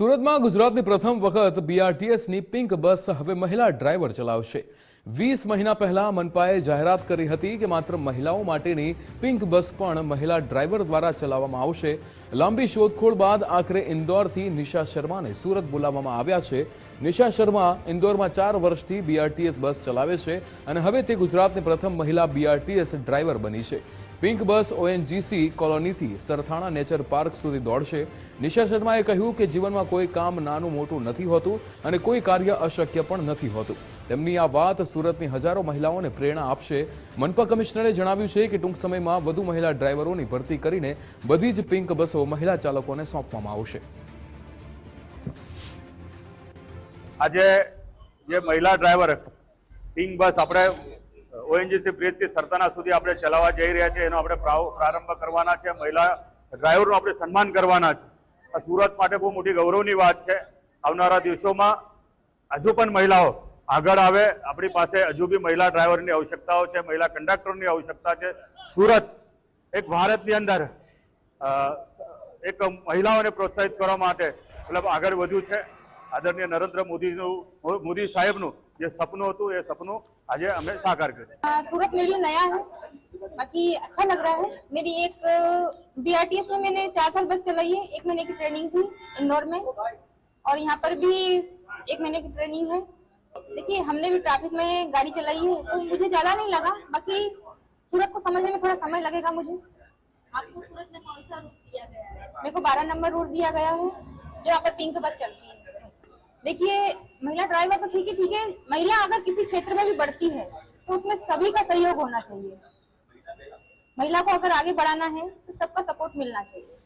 સુરતમાં ગુજરાતની પ્રથમ વખત બીઆરટીએસની પિંક બસ હવે મહિલા ડ્રાઈવર ચલાવશે. વીસ મહિના પહેલા મનપાએ જાહેરાત કરી હતી કે માત્ર મહિલાઓ માટેની પિંક બસ પણ મહિલા ડ્રાઈવર દ્વારા ચલાવવામાં આવશે. લાંબી શોધખોળ બાદ આખરે ઇન્દોરથી નિશા શર્માને સુરત બોલાવવામાં આવ્યા છે. નિશા શર્મા ઇન્દોરમાં ચાર વર્ષથી બીઆરટીએસ બસ ચલાવે છે અને હવે તે ગુજરાતની પ્રથમ મહિલા બીઆરટીએસ ડ્રાઈવર બની છે. પિંક બસ ઓએનજીસી કોલોનીથી સરથાણા નેચર પાર્ક સુધી દોડશે. નિશા શર્માએ કહ્યું કે જીવનમાં કોઈ કામ નાનું મોટું નથી હોતું અને કોઈ કાર્ય અશક્ય પણ નથી હોતું. તેમની આ વાત સુરતની હજારો મહિલાઓને પ્રેરણા આપશે. મનપા કમિશનરે જણાવ્યું છે કે ટૂંક સમયમાં વધુ મહિલા ડ્રાઈવરોની ભરતી કરીને બધી જ પિંક બસો મહિલા ચાલકોને સોંપવામાં આવશે. આજે જે મહિલા ડ્રાઈવર પિંક બસ આપણે ઓએનજીસી બ્રિજથી સરતાના સુધી આપણે ચલાવવા જઈ રહ્યા છીએ. એનો આપણે પ્રારંભ કરવાના છે. મહિલા ડ્રાઈવરનું આપણે સન્માન કરવાના છે. આ સુરત માટે બહુ મોટી ગૌરવની વાત છે. આવનારા દિવસોમાં હજુ પણ મહિલાઓ આગળ આવે. આપણી પાસે હજુ બી મહિલા ડ્રાઈવરની આવશ્યકતાઓ છે, મહિલા કંડક્ટરની આવશ્યકતા છે. સુરત એક ભારતની અંદર એક મહિલાઓને પ્રોત્સાહિત કરવા માટે, મતલબ આગળ વધ્યું છે. આદરણીય નરેન્દ્ર મોદીનું, મોદી સાહેબનું ये सपनों तो ये सपनों आज हमें साकार कर। सूरत मेरे लिए नया है। बाकी अच्छा लग रहा है। मेरी एक बीआरटीएस में मैंने चार साल बस चलाई है। एक महीने की ट्रेनिंग थी इंदौर में। और यहाँ पर भी एक महीने की ट्रेनिंग है। देखिए हमने भी ट्रैफ़िक में गाड़ी चलाई है तो मुझे ज़्यादा नहीं लगा। बाकी सूरत को समझने में थोड़ा समय लगेगा मुझे। आपको सूरत में कौन सा रूट दिया गया है? मेरे को बारह नंबर रूट दिया गया है जो यहाँ पर पिंक बस चलती है। देखिए, महिला ड्राइवर तो ठीक है ठीक है, महिला अगर किसी क्षेत्र में भी बढ़ती है तो उसमें सभी का सहयोग होना चाहिए। महिला को अगर आगे बढ़ाना है तो सबका सपोर्ट मिलना चाहिए।